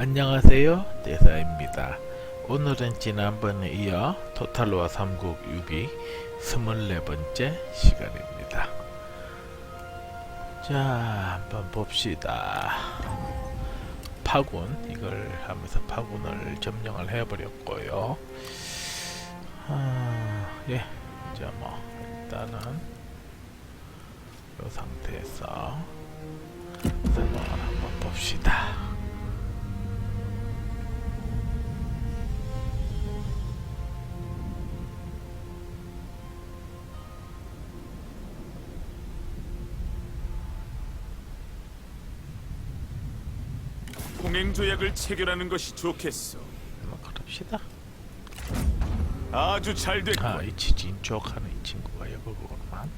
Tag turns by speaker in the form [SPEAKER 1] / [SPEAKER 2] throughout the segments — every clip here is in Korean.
[SPEAKER 1] 안녕하세요. 대사입니다. 오늘은 지난번에 이어 토탈로와 삼국 6이 24번째 시간입니다. 자 한번 봅시다. 파군 이걸 하면서 파군을 점령을 해버렸고요. 아, 예 이제 뭐 일단은 이 상태에서 한번 봅시다
[SPEAKER 2] 통행 조약을 체결하는 것이 좋겠어.
[SPEAKER 1] 한번 그럽시다
[SPEAKER 2] 아주 잘 됐고
[SPEAKER 1] 아, 이 진쪽하는 이 친구가 여보구만.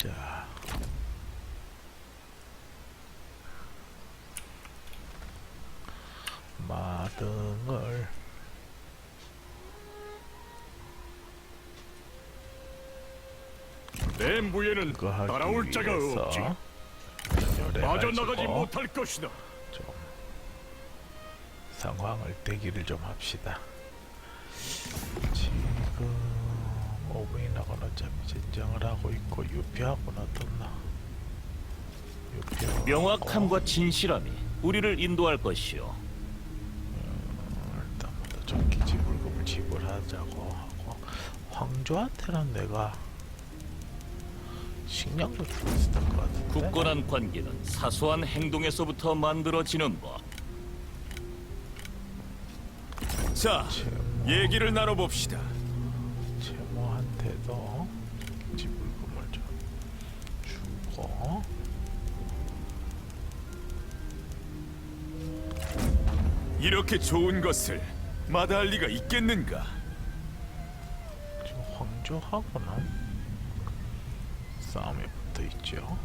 [SPEAKER 1] 자, 마등을
[SPEAKER 2] 내 무예는
[SPEAKER 1] 그거 하기
[SPEAKER 2] 따라올 자가
[SPEAKER 1] 위해서
[SPEAKER 2] 없지. 빠져나가지 못할 것이다.
[SPEAKER 1] 좀 상황을 대기를 좀 합시다. 오브인하고는 어차피 전쟁을 하고 있고 유피하고는 어떻나? 유피하고
[SPEAKER 3] 명확함과 진실함이 우리를 인도할 것이요.
[SPEAKER 1] 일단 먼저 전기 지불금을 지불하자고 하고 황조한테는 내가 식량도 주고 있을 것 같은데
[SPEAKER 3] 굳건한 관계는 사소한 행동에서부터 만들어지는 법.
[SPEAKER 2] 자,
[SPEAKER 1] 채모,
[SPEAKER 2] 얘기를 나눠봅시다.
[SPEAKER 1] 채모한테도 지불금을 좀 주고
[SPEAKER 2] 이렇게 좋은 것을 마다할 리가 있겠는가?
[SPEAKER 1] 지금 황조하고는 싸움에 붙어 있죠.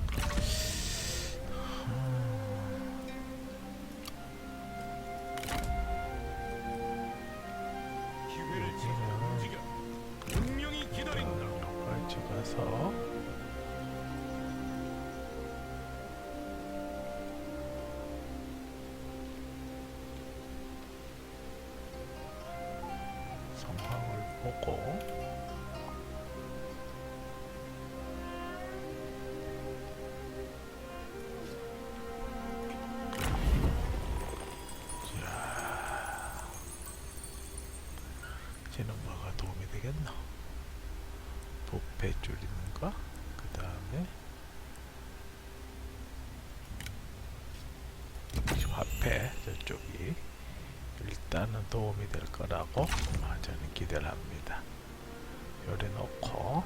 [SPEAKER 1] 가서. 상황을 보고 부패 줄이는 거, 그 다음에 화폐 저쪽이 일단은 도움이 될 거라고 아, 저는 기대를 합니다. 요래 놓고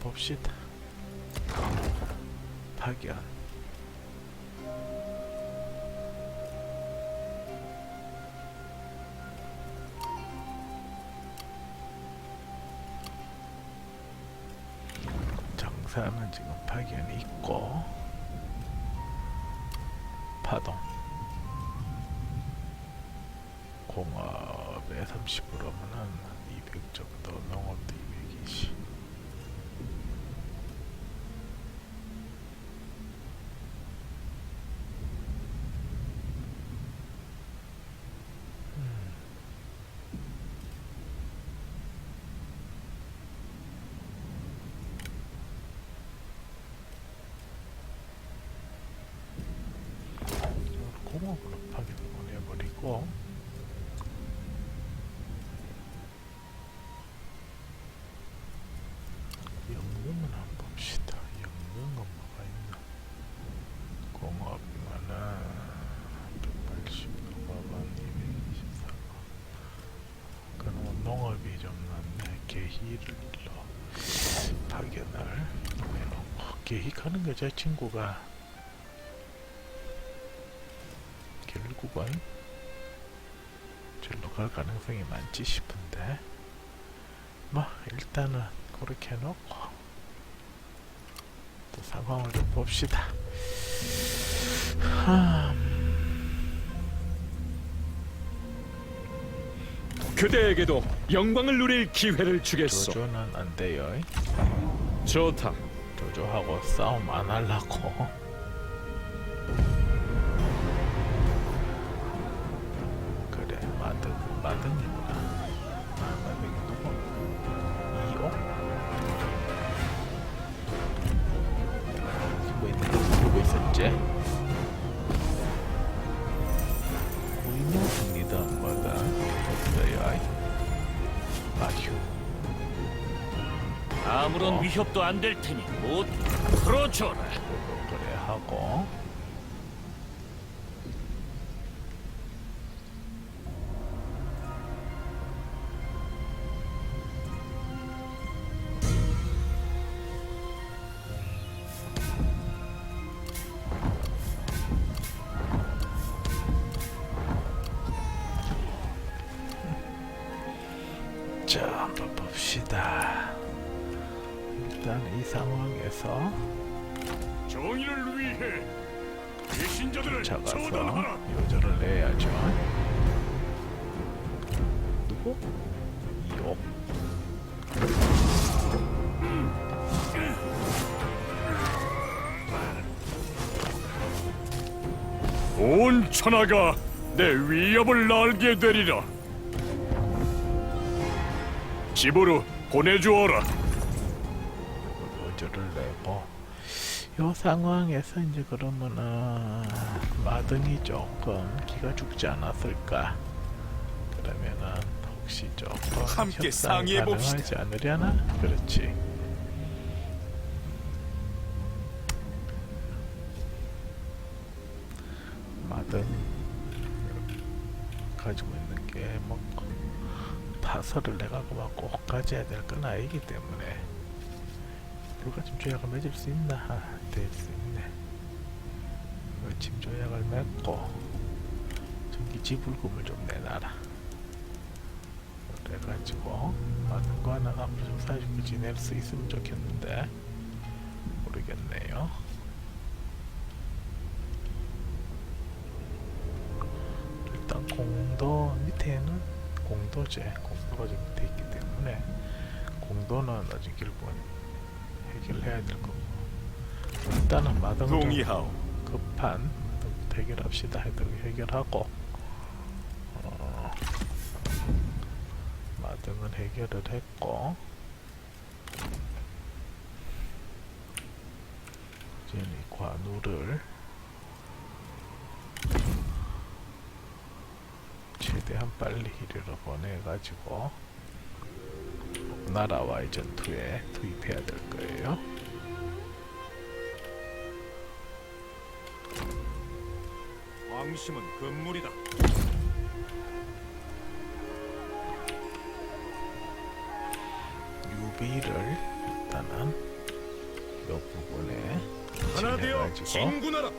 [SPEAKER 1] 봅시다. 파견. 정사는 지금 파견이 있고 파동 공업에 30%면은 200 정도 농업도 220 공업으로 파견 보내버리고 연금은 한번 봅시다. 연금은 뭐가 있나? 공업이면은 180 농업은 224고 그러면 농업이 좀 낫네. 계희를 일로 파견을 해놓고 계획하는 거죠 친구가 결국은 절로 갈 가능성이 많지 싶은데 뭐 일단은 그렇게 해놓고 또 상황을 좀 봅시다 하...
[SPEAKER 4] 그대에게도 영광을 누릴 기회를 주겠소.
[SPEAKER 1] 조조는 안 돼요
[SPEAKER 4] 좋다.
[SPEAKER 1] 조조하고 싸움 안 하려고
[SPEAKER 3] 아무런
[SPEAKER 1] 어?
[SPEAKER 3] 위협도 안 될 테니 못 풀어줘라.
[SPEAKER 1] 그래 하고 자 한번 봅시다 상황에서
[SPEAKER 2] 정의를 위해 배신자들을
[SPEAKER 1] 잡아서
[SPEAKER 2] 처단하라.
[SPEAKER 1] 요절을 내야죠. 누구? 이옥.
[SPEAKER 2] 온 천하가 내 위협을 알게 되리라. 집으로 보내주어라.
[SPEAKER 1] 요절을 내고 요 상황에서 이제 그러면은 마등이 조금 기가 죽지 않았을까? 그러면은 혹시 조금
[SPEAKER 2] 함께 상의해 봅시다.
[SPEAKER 1] 않으려나? 그렇지. 마등 가지고 있는 게 뭐 파설을 내가 막꼭 가져야 될 건 아니기 때문에 불가침 조약을 맺을 수 있나? 아, 될수 있네. 불가침 조약을 맺고 전기 지불금을 좀 내놔라. 그래가지고 많은 거 하나 앞으로 좀 사주고 지낼 수 있으면 좋겠는데 모르겠네요. 일단 공도 밑에는 공도제 공도가 좀 밑에 있기 때문에 공도는 아직 결국 은 해결해야 될 거고 일단은
[SPEAKER 2] 동의하오.
[SPEAKER 1] 급한 해결합시다 해도 해결하고 어, 마등은 해결을 했고 이제는 이 관우를 최대한 빨리 이리로 보내가지고 나라와의 전투에 투입해야 될 거예요.
[SPEAKER 2] 왕심은 금물이다.
[SPEAKER 1] 유비를 일단은 이 부분에
[SPEAKER 2] 하나 되어 진군하라.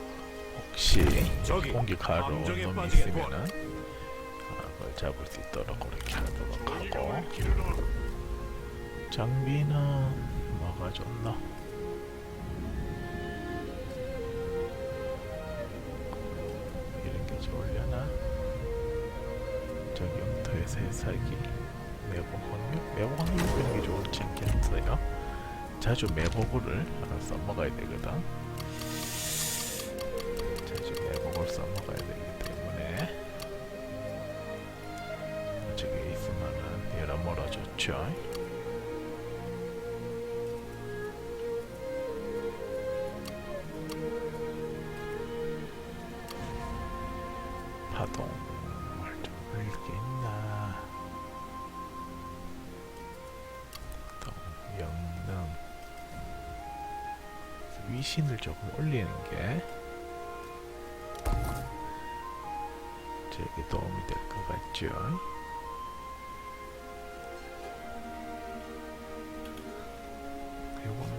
[SPEAKER 1] 혹시 공격하러 놈이 있으면은 아, 그걸 잡을 수 있도록 그렇게 하도록 하고. 장비는 뭐가 좋나? 이런 게 좋으려나? 저기 영토의 새살기 매복 확률? 매복 확률 이런 게 좋을지 않겠어요? 자주 매복을 써먹어야 되거든 자주 매복을 써먹어야 때 파동을 좀 올게 있나 파동 영능 위신을 조금 올리는 게 저에게 도움이 될 것 같죠?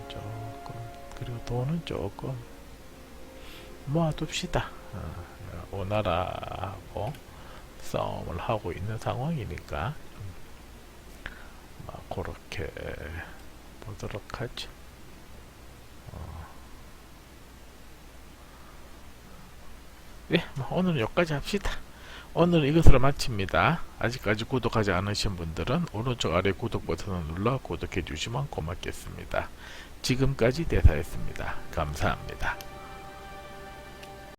[SPEAKER 1] 조금 그리고 돈은 조금 모아둡시다. 어, 오나라 하고 싸움을 하고 있는 상황이니까 음, 막 그렇게 보도록 하죠. 어. 예, 뭐 오늘은 여기까지 합시다. 오늘 이것으로 마칩니다. 아직까지 구독하지 않으신 분들은 오른쪽 아래 구독 버튼을 눌러 구독해 주시면 고맙겠습니다. 지금까지 대사였습니다. 감사합니다.